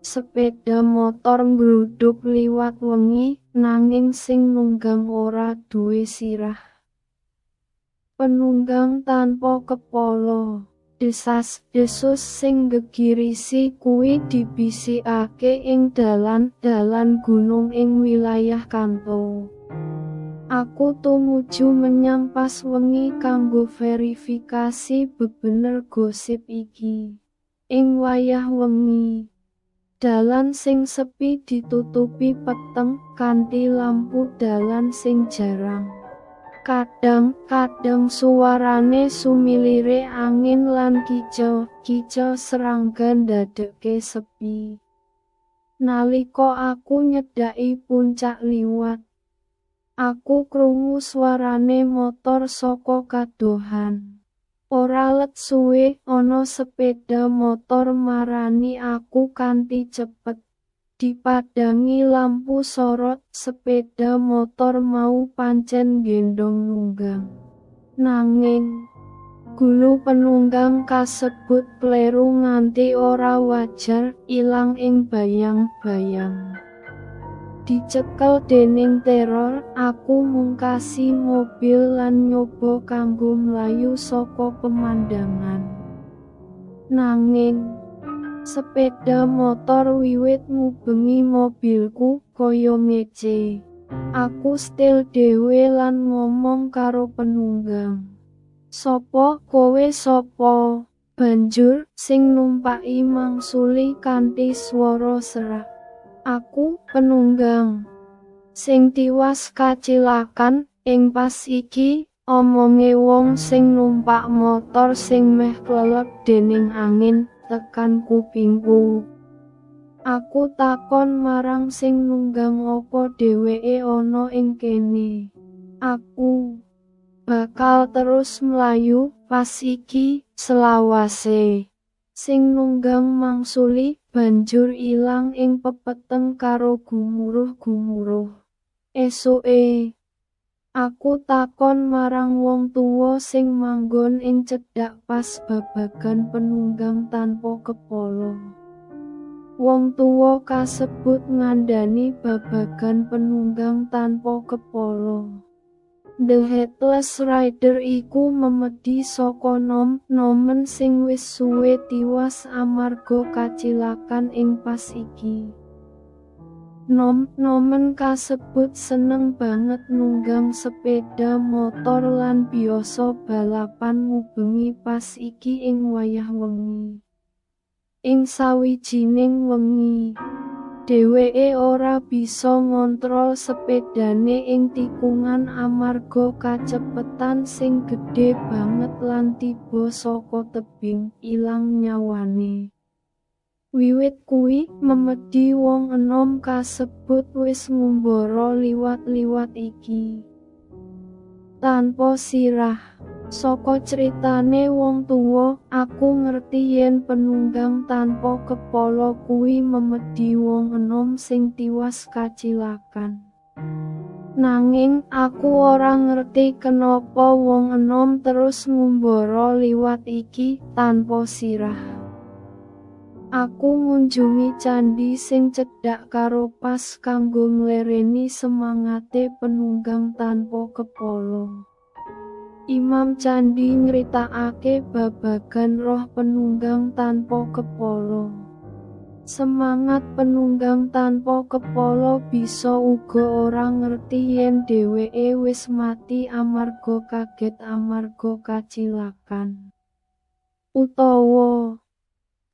Sepeda motor mbruduk liwat wengi, nanging sing nunggang ora duwe sirah. Penunggang tanpa kepala. Desas-desus sing gegirisi kuwi dibisikake ing dalan-dalan gunung ing wilayah Kanto. Aku tumuju menyang pas wengi kanggo verifikasi bebener gosip iki. Ing wayah wengi, dalan sing sepi ditutupi peteng kanthi lampu dalan sing jarang. Kadang-kadang suarane sumilire angin lan kicau-kicau serangga ndadekke sepi. Nalika aku nyedaki puncak liwat, aku krungu suarane motor saka kadohan. Ora let suwe ana sepeda motor marani aku kanthi cepet. Dipadangi lampu sorot, sepeda motor mau pancen gendong nunggang. Nanging, gulu penunggang kasebut kleru nganti ora wajar, ilang ing bayang-bayang. Dicekel dening teror, aku mungkasi mobil lan nyoba kanggo mlayu saka pemandangan. Nanging, Sepeda motor wiwit ngubengi mobilku kaya ngece. Aku stil dhewe lan ngomong karo penunggang. Sopo kowe sopo? Banjur sing numpaki mangsuli kanthi swara serak. Aku penunggang. Sing tiwas kacilakan ing pas iki omonge wong sing numpak motor sing meh klelep dening angin tekan kupingku. Aku takon marang sing nunggang opo dheweke ana ing kene. Aku bakal terus mlayu pas iki selawase. Sing nunggang mangsuli banjur ilang ing pepeteng karo gumuruh-gumuruh. Esuke Aku takon marang wong tuwa sing manggon ing cedhak pas babagan penunggang tanpa kepala. Wong tuwa kasebut ngandani babagan penunggang tanpa kepala. The Headless Rider iku memedi saka nom-nomen sing wis suwe tiwas amarga kacilakan ing pas iki. Nom-nomen kasebut seneng banget nunggang sepeda motor lan biasa balapan ngubengi pas iki ing wayah wengi. Ing sawijining wengi, dheweke ora bisa ngontrol sepedane ing tikungan amarga kacepetan sing gedhe banget lan tiba saka tebing, ilang nyawane. Wiwit kuwi memedi wong enom kasebut wis ngumbara liwat-liwat iki. Tanpa sirah, saka critane wong tuwa, aku ngerti yen penunggang tanpa kepala kuwi memedi wong enom sing tiwas kacilakan. Nanging aku ora ngerti kenapa wong enom terus ngumbara liwat iki tanpa sirah. Aku ngunjungi candi sing cedhak karo pas kanggo nglereni semangate penunggang tanpa kepala. Imam candi nyritakake babagan roh penunggang tanpa kepala. Semangat penunggang tanpa kepala bisa uga ora ngerti yen dheweke wis mati amarga kaget amarga kacilakan. Utawa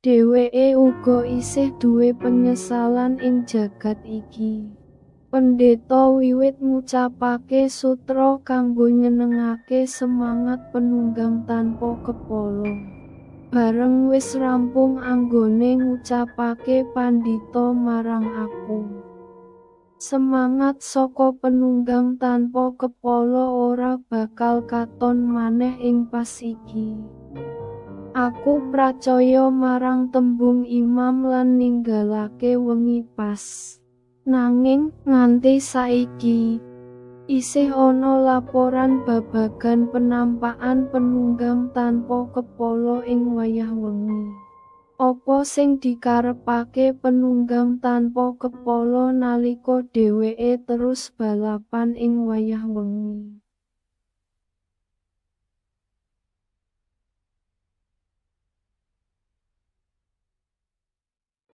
Dheweke uga isih duwe penyesalan ing jagat iki. Pendeta wiwit ngucapake sutra kanggo nyenengake semangat penunggang tanpa kepala. Bareng wis rampung anggone ngucapake pandito marang aku. Semangat saka penunggang tanpa kepala ora bakal katon maneh ing pas iki. Aku pracaya marang tembung imam lan ninggalake wengi pas. Nanging nganti saiki Isih ana laporan babagan penampakan penunggang tanpa kepala ing wayah wengi. Apa sing dikarepake penunggang tanpa kepala nalika dheweke terus balapan ing wayah wengi?